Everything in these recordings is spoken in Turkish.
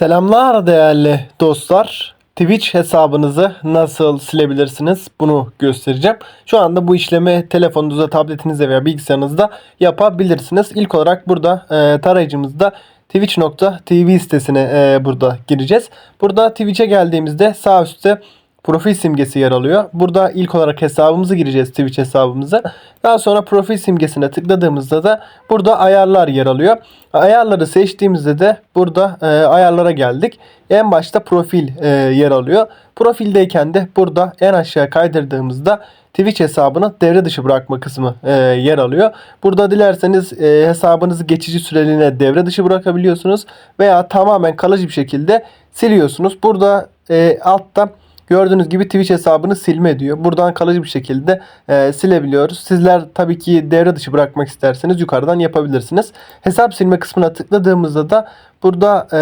Selamlar değerli dostlar. Twitch hesabınızı nasıl silebilirsiniz bunu göstereceğim. Şu anda bu işlemi telefonunuzda, tabletinizde veya bilgisayarınızda yapabilirsiniz. İlk olarak burada e, tarayıcımızda twitch.tv sitesine e, burada gireceğiz. Burada Twitch'e geldiğimizde sağ üstte profil simgesi yer alıyor. Burada ilk olarak hesabımızı gireceğiz Twitch hesabımıza. Daha sonra profil simgesine tıkladığımızda da burada ayarlar yer alıyor. Ayarları seçtiğimizde de burada e, ayarlara geldik. En başta profil e, yer alıyor. Profildeyken de burada en aşağı kaydırdığımızda Twitch hesabını devre dışı bırakma kısmı e, yer alıyor. Burada dilerseniz e, hesabınızı geçici süreliğine devre dışı bırakabiliyorsunuz veya tamamen kalıcı bir şekilde siliyorsunuz. Burada e, altta Gördüğünüz gibi Twitch hesabını silme diyor. Buradan kalıcı bir şekilde e, silebiliyoruz. Sizler tabii ki devre dışı bırakmak isterseniz yukarıdan yapabilirsiniz. Hesap silme kısmına tıkladığımızda da burada e,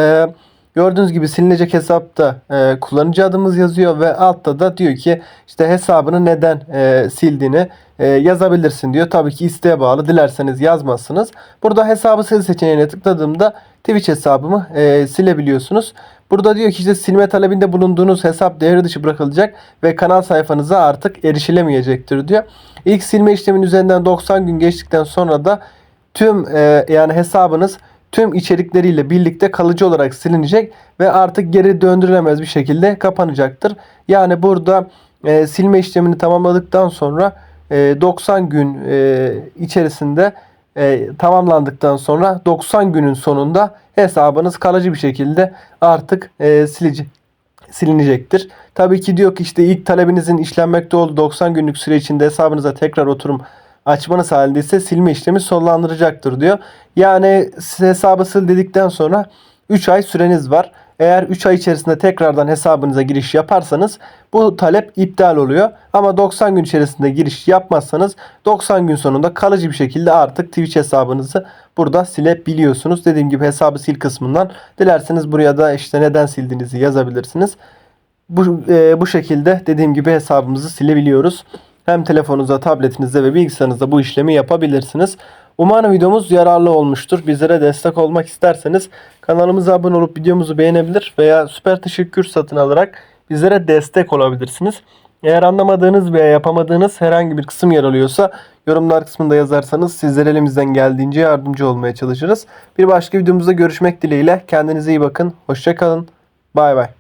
gördüğünüz gibi silinecek hesapta e, kullanıcı adımız yazıyor ve altta da diyor ki işte hesabını neden e, sildiğini e, yazabilirsin diyor. Tabii ki isteğe bağlı. Dilerseniz yazmazsınız. Burada hesabı sil seçeneğine tıkladığımda Twitch hesabımı e, silebiliyorsunuz. Burada diyor ki işte silme talebinde bulunduğunuz hesap devre dışı bırakılacak ve kanal sayfanıza artık erişilemeyecektir diyor. İlk silme işleminin üzerinden 90 gün geçtikten sonra da tüm e, yani hesabınız tüm içerikleriyle birlikte kalıcı olarak silinecek ve artık geri döndürülemez bir şekilde kapanacaktır. Yani burada e, silme işlemini tamamladıktan sonra e, 90 gün e, içerisinde e, tamamlandıktan sonra 90 günün sonunda hesabınız kalıcı bir şekilde artık e, silici silinecektir. Tabii ki diyor ki işte ilk talebinizin işlenmekte olduğu 90 günlük süre içinde hesabınıza tekrar oturum açmanız halinde ise silme işlemi sonlandıracaktır diyor. Yani hesabı sil dedikten sonra 3 ay süreniz var. Eğer 3 ay içerisinde tekrardan hesabınıza giriş yaparsanız bu talep iptal oluyor. Ama 90 gün içerisinde giriş yapmazsanız 90 gün sonunda kalıcı bir şekilde artık Twitch hesabınızı burada silebiliyorsunuz. Dediğim gibi hesabı sil kısmından dilerseniz buraya da işte neden sildiğinizi yazabilirsiniz. Bu, e, bu şekilde dediğim gibi hesabımızı silebiliyoruz. Hem telefonunuzda, tabletinizde ve bilgisayarınızda bu işlemi yapabilirsiniz. Umarım videomuz yararlı olmuştur. Bizlere destek olmak isterseniz kanalımıza abone olup videomuzu beğenebilir veya süper teşekkür satın alarak bizlere destek olabilirsiniz. Eğer anlamadığınız veya yapamadığınız herhangi bir kısım yer alıyorsa yorumlar kısmında yazarsanız sizlere elimizden geldiğince yardımcı olmaya çalışırız. Bir başka videomuzda görüşmek dileğiyle. Kendinize iyi bakın. Hoşçakalın. Bay bay.